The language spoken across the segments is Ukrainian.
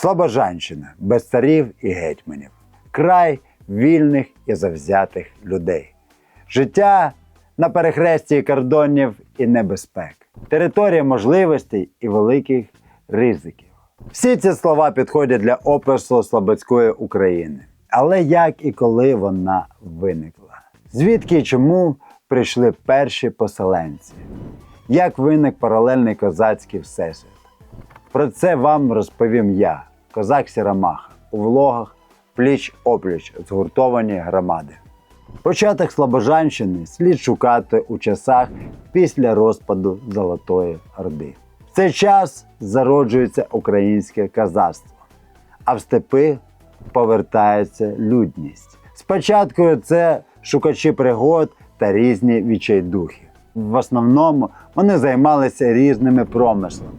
Слобожанщина без царів і гетьманів, край вільних і завзятих людей, життя на перехресті кордонів і небезпек, територія можливостей і великих ризиків. Всі ці слова підходять для опису Слободської України. Але як і коли вона виникла? Звідки і чому прийшли перші поселенці? Як виник паралельний козацький всесвіт? Про це вам розповім я, козак Сірамаха, у влогах пліч опліч згуртовані громади. Початок Слобожанщини слід шукати у часах після розпаду Золотої Орди. В цей час зароджується українське казацтво, а в степи повертається людність. Спочатку це шукачі пригод та різні відчайдухи. В основному вони займалися різними промислами,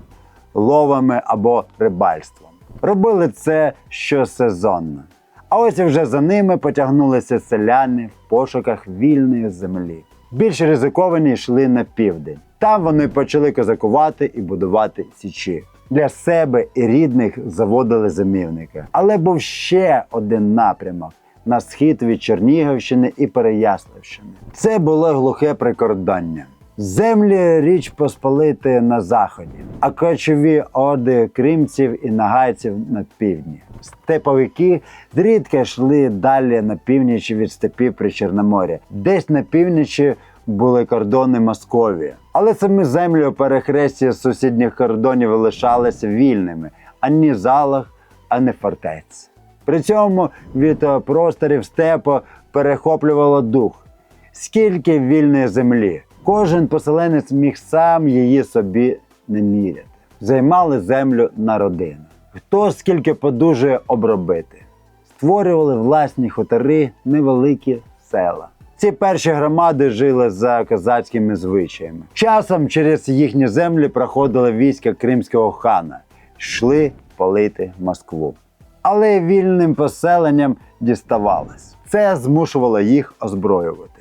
ловами або рибальством. Робили це щосезонно. А ось вже за ними потягнулися селяни в пошуках вільної землі. Більш ризиковані йшли на південь. Там вони почали козакувати і будувати січі. Для себе і рідних заводили зимівники. Але був ще один напрямок на схід від Чернігівщини і Переяславщини. Це було глухе прикордоння. Землі річ Посполити на заході, а кочові оди кримців і нагайців на півдні. Степовики зрідка йшли далі на північ від степів при Чорноморі. Десь на північі були кордони Московії. Але самі землі у перехресті сусідніх кордонів лишалися вільними ані залах, ані фортець. При цьому від просторів степу перехоплювало дух. Скільки вільної землі, кожен поселенець міг сам її собі не міряти. Займали землю на родину. Хто скільки подужує обробити, створювали власні хутори, невеликі села. Ці перші громади жили за козацькими звичаями. Часом через їхні землі проходили війська кримського хана, йшли палити Москву. Але вільним поселенням діставалось. Це змушувало їх озброюватись.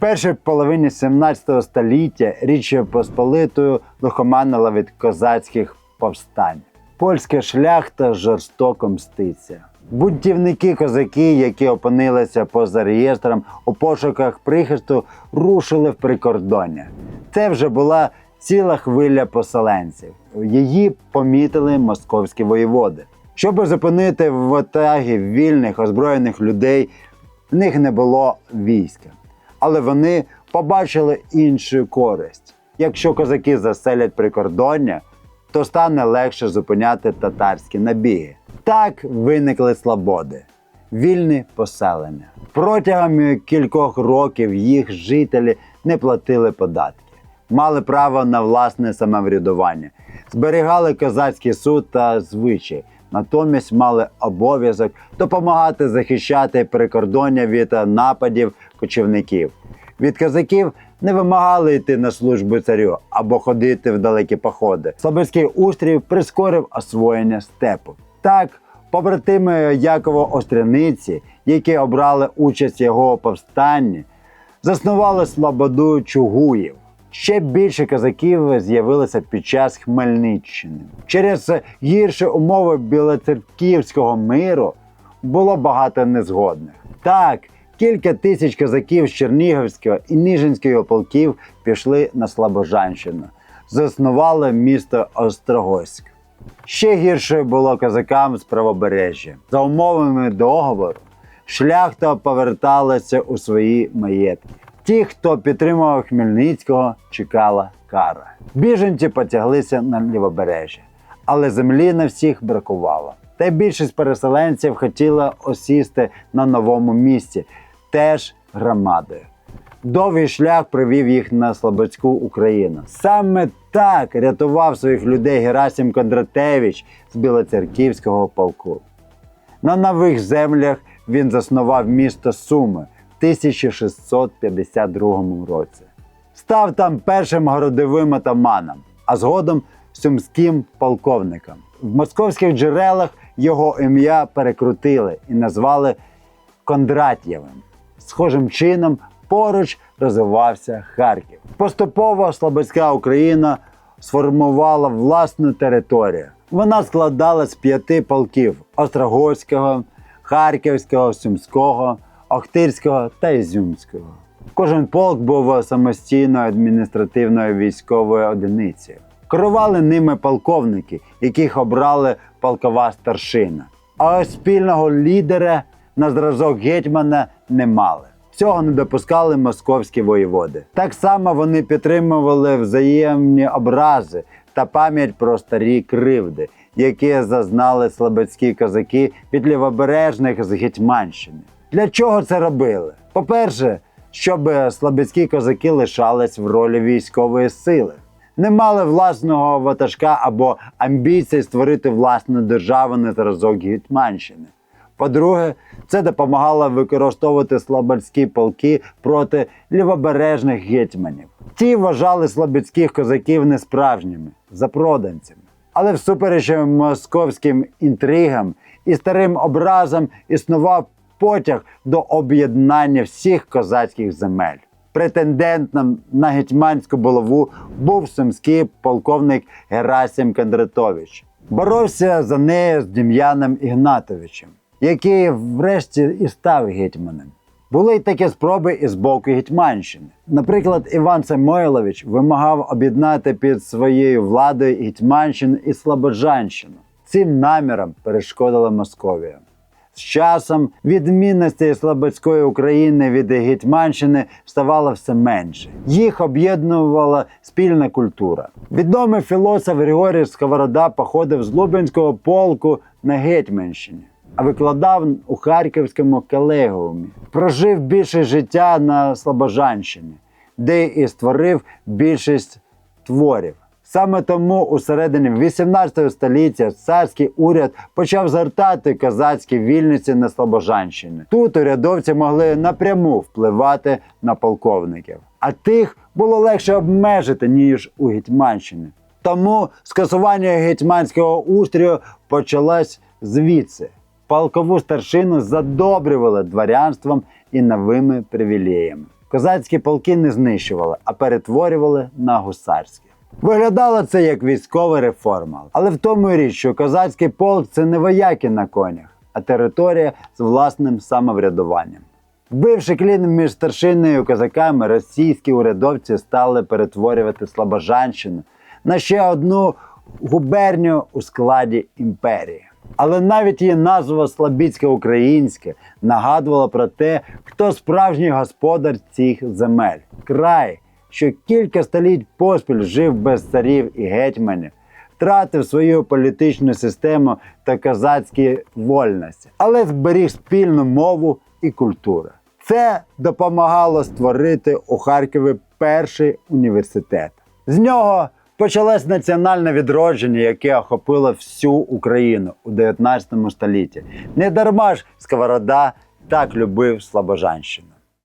Першій половині 17 століття Річ Посполитою лихоманила від козацьких повстань. Польська шляхта жорстоко мститься. Бунтівники козаки, які опинилися поза реєстром у пошуках прихисту, рушили в прикордоння. Це вже була ціла хвиля поселенців. Її помітили московські воєводи. Щоб зупинити в отагі вільних озброєних людей, в них не було війська. Але вони побачили іншу користь. Якщо козаки заселять прикордоння, то стане легше зупиняти татарські набіги. Так виникли слободи, вільні поселення. Протягом кількох років їх жителі не платили податки, мали право на власне самоврядування, зберігали козацький суд та звичай, натомість мали обов'язок допомагати захищати прикордоння від нападів кочівників. Від козаків не вимагали йти на службу царю або ходити в далекі походи. Слободський устрій прискорив освоєння степу. Так, побратими Якова Остряниці, які обрали участь в його повстанні, заснували слободу Чугуїв. Ще більше козаків з'явилося під час Хмельниччини. Через гірші умови білоцерківського миру було багато незгодних. Так, кілька тисяч козаків з Чернігівського і Ніжинського полків пішли на Слобожанщину, заснували місто Острогоськ. Ще гірше було козакам з правобережжя. За умовами договору, шляхта поверталася у свої маєтки. Ті, хто підтримував Хмельницького, чекала кара. Біженці потяглися на лівобережжя, але землі на всіх бракувало. Та більшість переселенців хотіла осісти на новому місці, теж громадою. Довгий шлях привів їх на Слободську Україну. Саме так рятував своїх людей Герасим Кондратевич з Білоцерківського полку. На нових землях він заснував місто Суми 1652 році. Став там першим городовим атаманом, а згодом сумським полковником. В московських джерелах його ім'я перекрутили і назвали Кондратєвим. Схожим чином поруч розвивався Харків. Поступово Слободська Україна сформувала власну територію, Вона складалась з п'яти полків: Острогорського, Харківського, Сумського, Охтирського та Ізюмського. Кожен полк був самостійною адміністративною військовою одиницею. Керували ними полковники, яких обрали полкова старшина. А ось спільного лідера на зразок гетьмана не мали. Цього не допускали московські воєводи. Так само вони підтримували взаємні образи та пам'ять про старі кривди, які зазнали слободські козаки від лівобережних з Гетьманщини. Для чого це робили? По-перше, щоб слободські козаки лишались в ролі військової сили, не мали власного ватажка або амбіцій створити власну державу на зразок Гетьманщини. По-друге, це допомагало використовувати слободські полки проти лівобережних гетьманів. Ті вважали слободських козаків несправжніми, запроданцями. Але всупереч московським інтригам і старим образам існував потяг до об'єднання всіх козацьких земель. Претендентом на гетьманську булаву був сумський полковник Герасим Кондратович. Боровся за нею з Дем'яном Ігнатовичем, який врешті і став гетьманом. Були й такі спроби і з боку Гетьманщини. Наприклад, Іван Самойлович вимагав об'єднати під своєю владою Гетьманщину і Слободжанщину. Цим намірам перешкодила Московія. З часом відмінностей Слободської України від Гетьманщини ставало все менше. Їх об'єднувала спільна культура. Відомий філософ Григорій Сковорода походив з Лубенського полку на Гетьманщині, а викладав у Харківському колегіумі. Прожив більше життя на Слобожанщині, де і створив більшість творів. Саме тому у середині 18 століття царський уряд почав згортати козацькі вільниці на Слобожанщині. Тут урядовці могли напряму впливати на полковників, а тих було легше обмежити, ніж у Гетьманщині. Тому скасування гетьманського устрою почалось звідси. Полкову старшину задобрювали дворянством і новими привілеями. Козацькі полки не знищували, а перетворювали на гусарські. Виглядало це як військова реформа, але в тому і річ, що козацький полк це не вояки на конях, а територія з власним самоврядуванням. Вбивши клін між старшиною і козаками, російські урядовці стали перетворювати Слобожанщину на ще одну губернію у складі імперії. Але навіть її назва Слобідське українське нагадувала про те, хто справжній господар цих земель. Край, що кілька століть поспіль жив без царів і гетьманів, втратив свою політичну систему та козацькі вольності, але зберіг спільну мову і культуру. Це допомагало створити у Харкові перший університет. З нього почалось національне відродження, яке охопило всю Україну у 19 столітті. Не дарма ж Сковорода так любив Слобожанщину.